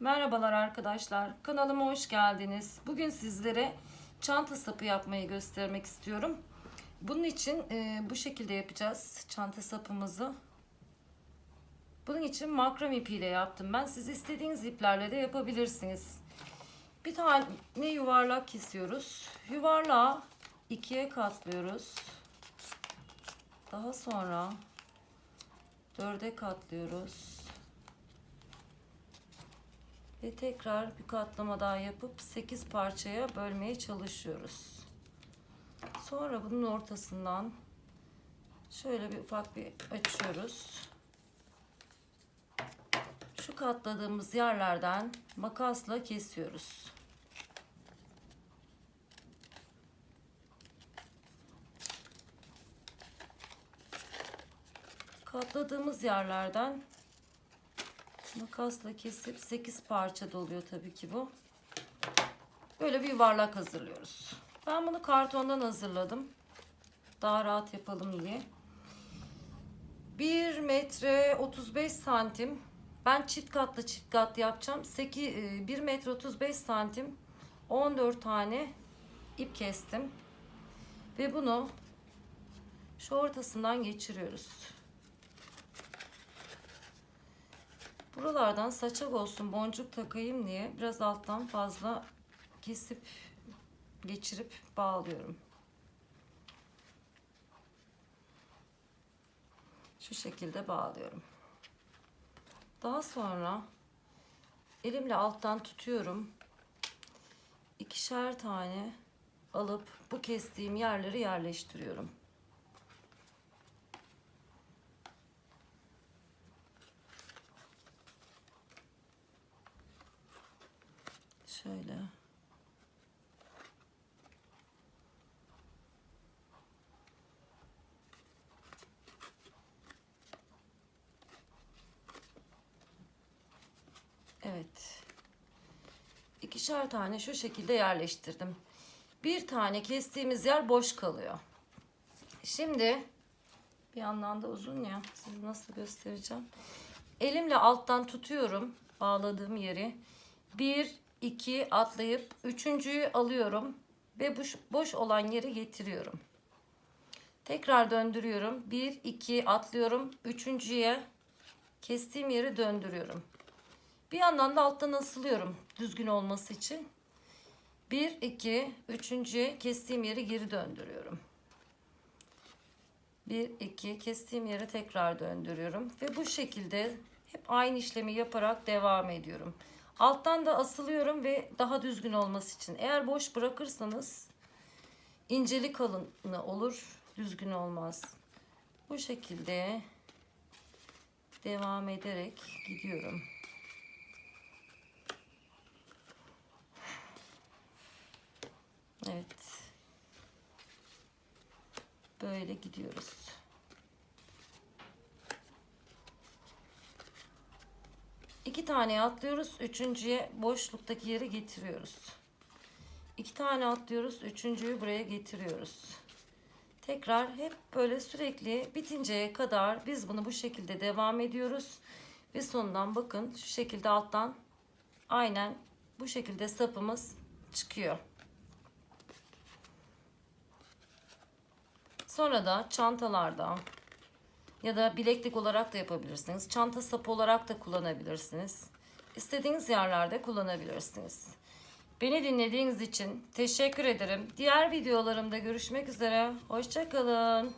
Merhabalar arkadaşlar. Kanalıma hoş geldiniz. Bugün sizlere çanta sapı yapmayı göstermek istiyorum. Bunun için e, bu şekilde yapacağız çanta sapımızı. Bunun için makram ipiyle yaptım ben. Siz istediğiniz iplerle de yapabilirsiniz. Bir tane yuvarlak kesiyoruz. Yuvarlağı ikiye katlıyoruz. Daha sonra dörde katlıyoruz. Ve tekrar bir katlama daha yapıp 8 parçaya bölmeye çalışıyoruz. Sonra bunun ortasından şöyle bir ufak bir açıyoruz. Şu katladığımız yerlerden makasla kesiyoruz. Katladığımız yerlerden makasla kesip 8 parça doluyor tabii ki bu. Böyle bir yuvarlak hazırlıyoruz. Ben bunu kartondan hazırladım. Daha rahat yapalım diye. 1 metre 35 santim. Ben çift katlı çift katlı yapacağım. 8, 1 metre 35 santim 14 tane ip kestim. Ve bunu şu ortasından geçiriyoruz. Buralardan saçak olsun boncuk takayım diye biraz alttan fazla kesip geçirip bağlıyorum. Şu şekilde bağlıyorum. Daha sonra elimle alttan tutuyorum. İkişer tane alıp bu kestiğim yerleri yerleştiriyorum. Şöyle. Evet. İkişer tane şu şekilde yerleştirdim. Bir tane kestiğimiz yer boş kalıyor. Şimdi bir yandan da uzun ya. Size nasıl göstereceğim. Elimle alttan tutuyorum bağladığım yeri. Bir, iki atlayıp üçüncüyü alıyorum ve boş, boş olan yeri getiriyorum. Tekrar döndürüyorum. Bir, iki atlıyorum. Üçüncüye kestiğim yeri döndürüyorum. Bir yandan da alttan asılıyorum düzgün olması için. 1 2 üçüncüye kestiğim yeri geri döndürüyorum. 1 2 kestiğim yeri tekrar döndürüyorum ve bu şekilde hep aynı işlemi yaparak devam ediyorum. Alttan da asılıyorum ve daha düzgün olması için. Eğer boş bırakırsanız incelik kalını olur, düzgün olmaz. Bu şekilde devam ederek gidiyorum. Evet. Böyle gidiyoruz. İki tane atlıyoruz. Üçüncüye boşluktaki yeri getiriyoruz. İki tane atlıyoruz. Üçüncüyü buraya getiriyoruz. Tekrar hep böyle sürekli bitinceye kadar biz bunu bu şekilde devam ediyoruz. Ve sonundan bakın şu şekilde alttan aynen bu şekilde sapımız çıkıyor. Sonra da çantalarda ya da bileklik olarak da yapabilirsiniz. Çanta sapı olarak da kullanabilirsiniz. İstediğiniz yerlerde kullanabilirsiniz. Beni dinlediğiniz için teşekkür ederim. Diğer videolarımda görüşmek üzere. Hoşçakalın.